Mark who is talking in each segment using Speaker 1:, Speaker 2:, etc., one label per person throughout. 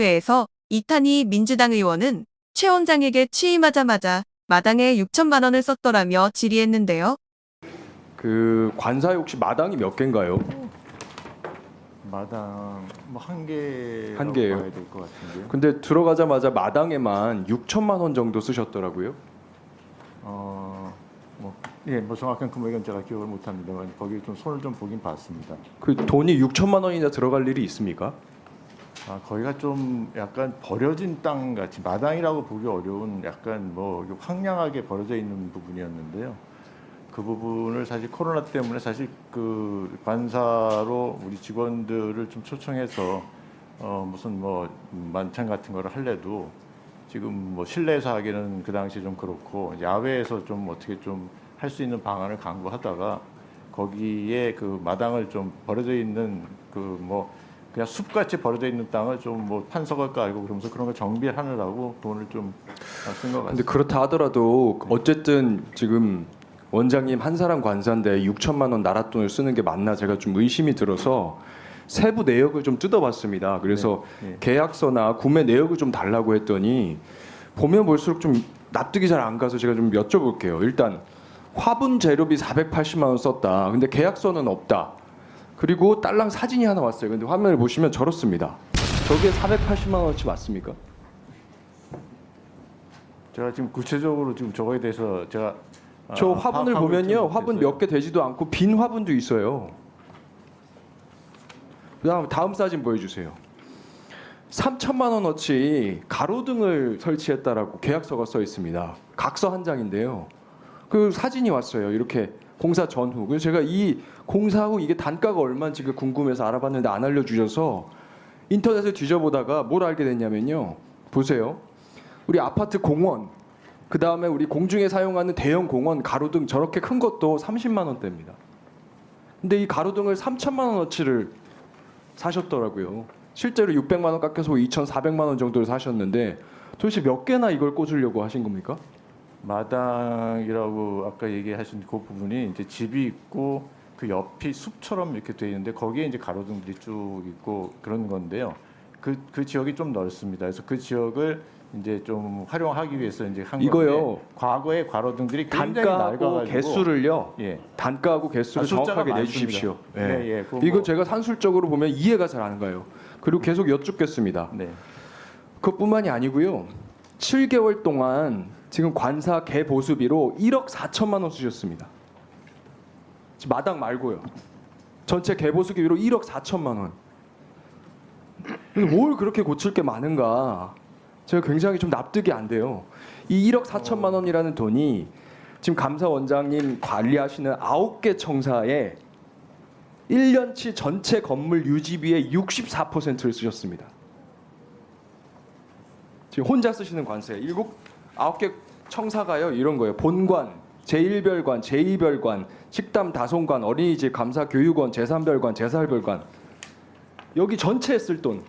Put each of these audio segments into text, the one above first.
Speaker 1: 회에서 이탄희 민주당 의원은 최 원장에게 취임하자마자 마당에 6천만 원을 썼더라며 질의했는데요.
Speaker 2: 그 관사에 혹시 마당이 몇 개인가요?
Speaker 3: 마당 뭐한 개.
Speaker 2: 한 개예요.
Speaker 3: 봐야 될 것 같은데요.
Speaker 2: 근데 들어가자마자 마당에만 6천만 원 정도 쓰셨더라고요.
Speaker 3: 어, 뭐, 예, 뭐 정확한 금액은 제가 기억을 못합니다만 거기 좀 손을 좀 보긴 봤습니다.
Speaker 2: 그 돈이 6천만 원이나 들어갈 일이 있습니까?
Speaker 3: 아, 거기가 좀 약간 버려진 땅 같이 마당이라고 보기 어려운 약간 뭐 황량하게 버려져 있는 부분이었는데요. 그 부분을 사실 코로나 때문에 사실 그 관사로 우리 직원들을 좀 초청해서 어 무슨 뭐 만찬 같은 거를 할래도 지금 뭐 실내에서 하기는 그 당시 좀 그렇고 야외에서 좀 어떻게 좀 할 수 있는 방안을 강구하다가 거기에 그 마당을 좀 버려져 있는 그뭐 그냥 숲같이 버려져 있는 땅을 좀 뭐 판석을 깔고 그러면서 그런 걸 정비하느라고 돈을 좀 쓴것
Speaker 2: 근데
Speaker 3: 같습니다.
Speaker 2: 그렇다 하더라도 어쨌든 지금 원장님 한 사람 관사인데 6천만 원 나라 돈을 쓰는 게 맞나 제가 좀 의심이 들어서 세부 내역을 좀 뜯어봤습니다. 그래서
Speaker 3: 네, 네.
Speaker 2: 계약서나 구매 내역을 좀 달라고 했더니 보면 볼수록 좀 납득이 잘 안 가서 제가 좀 여쭤볼게요. 일단 화분 재료비 480만 원 썼다. 근데 계약서는 없다. 그리고 딸랑 사진이 하나 왔어요. 근데 화면을 보시면 저렇습니다. 저게 480만 원어치 맞습니까?
Speaker 3: 제가 지금 구체적으로 지금 저거에 대해서 제가
Speaker 2: 저
Speaker 3: 아,
Speaker 2: 화분을 보면요 화분. 몇 개 되지도 않고 빈 화분도 있어요. 그다음 다음 사진 보여주세요. 3천만 원어치 가로등을 설치했다라고 계약서가 써 있습니다. 각서 한 장인데요. 그 사진이 왔어요. 이렇게 공사 전후. 그래서 제가 이 공사 후 이게 단가가 얼마인지 그 궁금해서 알아봤는데 안 알려주셔서 인터넷에 뒤져보다가 뭘 알게 됐냐면요. 보세요. 우리 아파트 공원 그 다음에 우리 공중에 사용하는 대형 공원 가로등 저렇게 큰 것도 30만 원대입니다. 근데 이 가로등을 3천만 원어치를 사셨더라고요. 실제로 600만 원 깎여서 2,400만 원 정도를 사셨는데 도대체 몇 개나 이걸 꽂으려고 하신 겁니까?
Speaker 3: 마당이라고 아까 얘기하신 그 부분이 이제 집이 있고 그 옆이 숲처럼 이렇게 돼 있는데 거기에 이제 가로등들이 쭉 있고 그런 건데요. 그 그 지역이 좀 넓습니다. 그래서 그 지역을 이제 좀 활용하기 위해서 이제 한
Speaker 2: 이거요.
Speaker 3: 과거에 가로등들이 굉장히
Speaker 2: 단가하고
Speaker 3: 낡아가지고
Speaker 2: 개수를요.
Speaker 3: 예.
Speaker 2: 단가하고 개수를
Speaker 3: 아, 숫자가
Speaker 2: 정확하게
Speaker 3: 많습니다.
Speaker 2: 내주십시오.
Speaker 3: 예, 예. 그거
Speaker 2: 이거
Speaker 3: 뭐-
Speaker 2: 제가 산술적으로 보면 이해가 잘 안 가요. 그리고 계속 여쭙겠습니다.
Speaker 3: 네.
Speaker 2: 그것뿐만이 아니고요. 7개월 동안 지금 관사 개보수비로 1억 4천만 원 쓰셨습니다. 마당 말고요. 전체 개보수비로 1억 4천만 원. 뭘 그렇게 고칠 게 많은가? 제가 굉장히 좀 납득이 안 돼요. 이 1억 4천만 원이라는 돈이 지금 감사원장님 관리하시는 9개 청사에 1년치 전체 건물 유지비의 64%를 쓰셨습니다. 지금 혼자 쓰시는 관세 일곱 아홉 개 청사가요 이런 거예요 본관 제1별관 제2별관 식담 다송관 어린이집 감사 교육원 제3별관 제4별관 여기 전체에 쓸 돈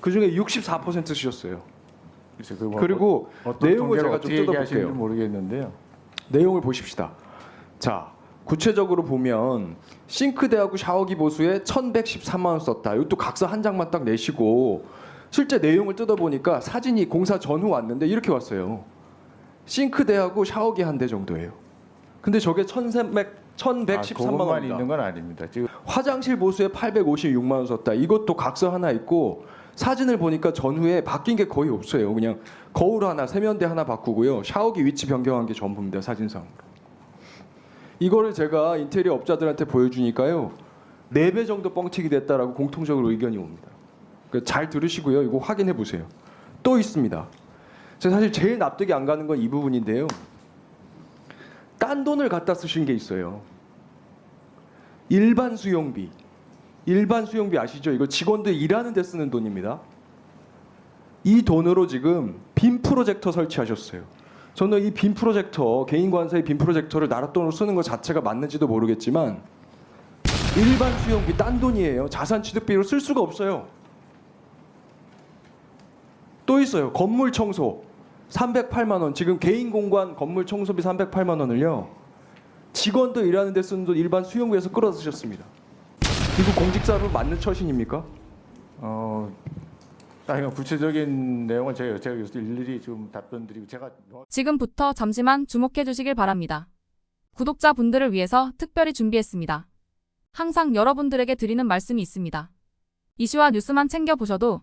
Speaker 2: 그중에 64% 쓰셨어요
Speaker 3: 뭐-
Speaker 2: 그리고
Speaker 3: 어떤
Speaker 2: 내용을 제가 좀 뜯어볼게요
Speaker 3: 모르겠는데요.
Speaker 2: 내용을 보십시다. 자, 구체적으로 보면 싱크대하고 샤워기 보수에 1,113만 원 썼다. 이것도 각서 한 장만 딱 내시고 실제 내용을 뜯어보니까 사진이 공사 전후 왔는데 이렇게 왔어요. 싱크대하고 샤워기 한 대 정도예요. 근데 저게 1,300,
Speaker 3: 아,
Speaker 2: 1,113만
Speaker 3: 그것만
Speaker 2: 원입니다.
Speaker 3: 있는 건 아닙니다. 지금
Speaker 2: 화장실 보수에 856만 원 썼다. 이것도 각서 하나 있고 사진을 보니까 전후에 바뀐 게 거의 없어요. 그냥 거울 하나, 세면대 하나 바꾸고요. 샤워기 위치 변경한 게 전부입니다. 사진상. 이거를 제가 인테리어 업자들한테 보여주니까요. 4배 정도 뻥튀기 됐다라고 공통적으로 의견이 옵니다. 그러니까 잘 들으시고요. 이거 확인해 보세요. 또 있습니다. 제가 사실 제일 납득이 안 가는 건 이 부분인데요. 딴 돈을 갖다 쓰신 게 있어요. 일반 수용비. 일반 수용비 아시죠? 이거 직원들 일하는 데 쓰는 돈입니다. 이 돈으로 지금 빔 프로젝터 설치하셨어요. 저는 이 빔 프로젝터 개인 관사의 빔 프로젝터를 나라 돈으로 쓰는 것 자체가 맞는지도 모르겠지만 일반 수용비 딴 돈이에요. 자산 취득비로 쓸 수가 없어요. 또 있어요. 건물 청소 308만 원. 지금 개인 공간 건물 청소비 308만 원을요. 직원들 일하는 데 쓰는 돈 일반 수용비에서 끌어 쓰셨습니다. 이거 공직사로 맞는 처신입니까?
Speaker 3: 어 아, 이거 구체적인 내용은 제가 제가 여기서 일일이 좀 답변 드리고 제가 뭐
Speaker 4: 지금부터 잠시만 주목해 주시길 바랍니다. 구독자분들을 위해서 특별히 준비했습니다. 항상 여러분들에게 드리는 말씀이 있습니다. 이슈와 뉴스만 챙겨보셔도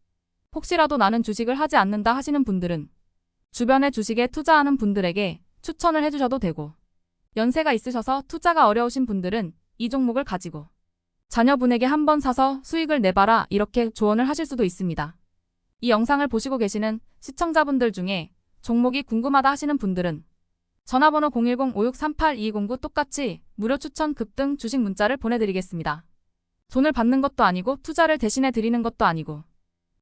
Speaker 4: 혹시라도 나는 주식을 하지 않는다 하시는 분들은 주변에 주식에 투자하는 분들에게 추천을 해주셔도 되고 연세가 있으셔서 투자가 어려우신 분들은 이 종목을 가지고 자녀분에게 한 번 사서 수익을 내봐라 이렇게 조언을 하실 수도 있습니다. 이 영상을 보시고 계시는 시청자분들 중에 종목이 궁금하다 하시는 분들은 전화번호 010-5638-2209 똑같이 무료 추천 급등 주식 문자를 보내드리겠습니다. 돈을 받는 것도 아니고 투자를 대신해 드리는 것도 아니고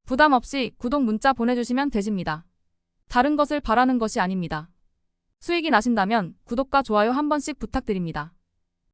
Speaker 4: 부담 없이 구독 문자 보내주시면 되십니다. 다른 것을 바라는 것이 아닙니다. 수익이 나신다면 구독과 좋아요 한 번씩 부탁드립니다.